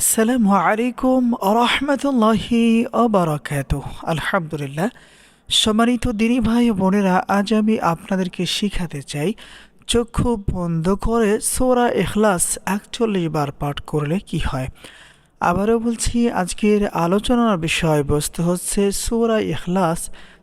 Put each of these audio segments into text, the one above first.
আসসালামু আলাইকুম রহমতুল্লাহি অবরাকাত আলহামদুলিল্লাহ। সম্মানিত দিনী ভাই বোনেরা, আজ আমি আপনাদেরকে শিখাতে চাই, চক্ষু বন্ধ করে সোরা এখলাস একচল্লিশ বার পাঠ করলে কি হয়? আবারও বলছি, আজকের আলোচনার বিষয়বস্তু হচ্ছে সোরা এখলাস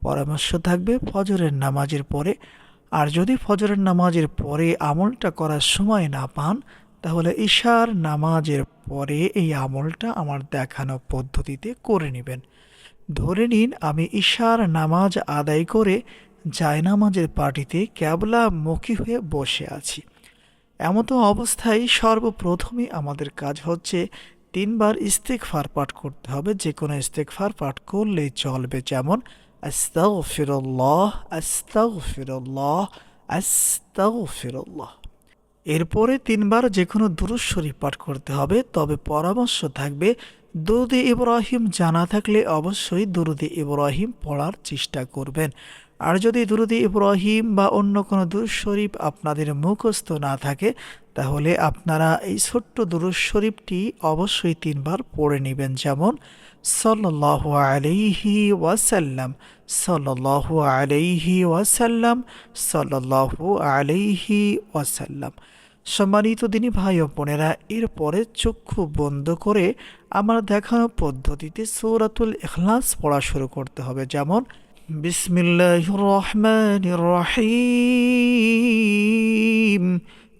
পরামর্শ থাকবে ফজরের নামাজের পরে। আর যদি ফজরের নামাজের পরে আমলটা করার সময় না পান, তাহলে ঈশার নামাজের পরে এই আমলটা আমার দেখানো পদ্ধতিতে করে নেবেন। ধরে নিন আমি ঈশার নামাজ আদায় করে জায়নামাজের পার্টিতে ক্যাবলা মুখী হয়ে বসে আছি। এমতো অবস্থায় সর্বপ্রথমে আমাদের কাজ হচ্ছে তিনবার ইস্তেকফার পাঠ করতে হবে। যে কোনো ইস্তেকফার পাঠ করলেই চলবে যেমন আস্তাগফিরুল্লাহ আস্তাগফিরুল্লাহ আস্তাগফিরুল্লাহ। এরপরে তিনবার যে কোনো দুরুদ শরীফ পাঠ করতে হবে, তবে পরামর্শ থাকবে, দুরুদে ইব্রাহিম জানা থাকলে অবশ্যই দুরুদে ইব্রাহিম পড়ার চেষ্টা করবেন। আর যদি দুরুদে ইব্রাহিম বা অন্য কোনো দুরুদ শরীফ আপনাদের মুখস্থ না থাকে তাহলে আপনারা এই ছোট্ট দুরুদ শরীফটি অবশ্যই তিনবার পড়ে নেবেন। যেমন সাল্লাহ আলাইহি ওয়াসাল্লাম সাল্লাহ আলাইহি ওয়াসাল্লাম সাল্লাহ আলাইহি ওয়াসাল্লাম। সম্মানিত দিনী ভাই ও বোনেরা, এরপরে চক্ষু বন্ধ করে আমার দেখানো পদ্ধতিতে সৌরাতুল এখলাস পড়া শুরু করতে হবে। যেমন বিসমিল্লাহ রহমান রহিম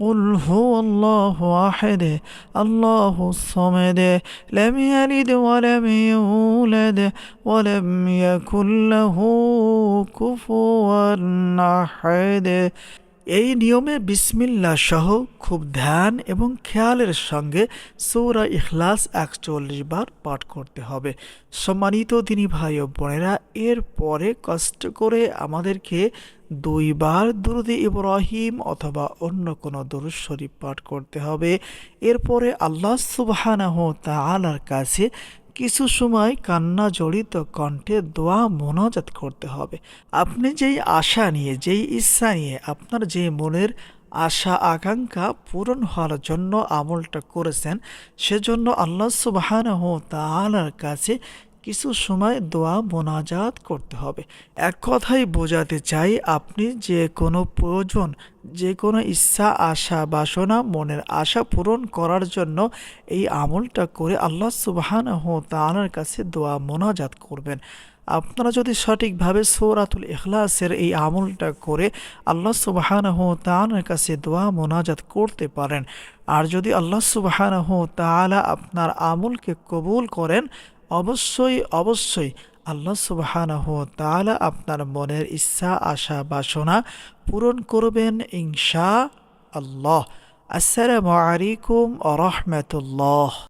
قل هو الله أحد الله الصمد لم يلد ولم يولد ولم يكن له كفوا أحد. এই নিয়মে বিসমিল্লা সহ খুব ধ্যান এবং খেয়ালের সঙ্গে সৌরা ইখলাস একচল্লিশ বার পাঠ করতে হবে। সম্মানিত তিনি ভাই ও বোনেরা, এর পরে কষ্ট করে আমাদেরকে দুইবার দুরুদে ইব্রাহিম অথবা অন্য কোনো দুরুদ শরীফ পাঠ করতে হবে। এরপরে আল্লাহ সুবাহানাহ তালার কাছে কিছু সময় কান্না জড়িত কণ্ঠে দোয়া মনোজাত করতে হবে। আপনি যেই আশা নিয়ে, যেই ইচ্ছা নিয়ে, আপনার যে মনের আশা, আকাঙ্ক্ষা পূরণ হওয়ার জন্য আমলটা করেছেন, সেজন্য আল্লাহ সুবাহান তালার কাছে কিছু সময় দোয়া, মোনাজাত করতে হবে। এক কথাই বোঝাতে চাই, আপনি যে কোনো প্রয়োজন, যে কোনো ইচ্ছা, আশা, বাসনা, মনের আশা পূরণ করার জন্য এই আমলটা করে আল্লাহ সুবাহান তালার কাছে দোয়া, মোনাজাত করবেন। আপনারা যদি সঠিকভাবে সৌরাতুল ইখলাসের এই আমলটা করে আল্লাহ সুবাহানহ তালার কাছে দোয়া, মোনাজাত করতে পারেন। আর যদি আল্লাহ সুবাহানহ তালা আপনার আমলকে কবুল করেন অবশ্যই অবশ্যই আল্লাহ সুবাহানহ তালা আপনার মনের ইচ্ছা, আশা, বাসনা পূরণ করবেন ইনশা আল্লাহ। আসসালামু আলাইকুম আ রহমতুল্লাহ।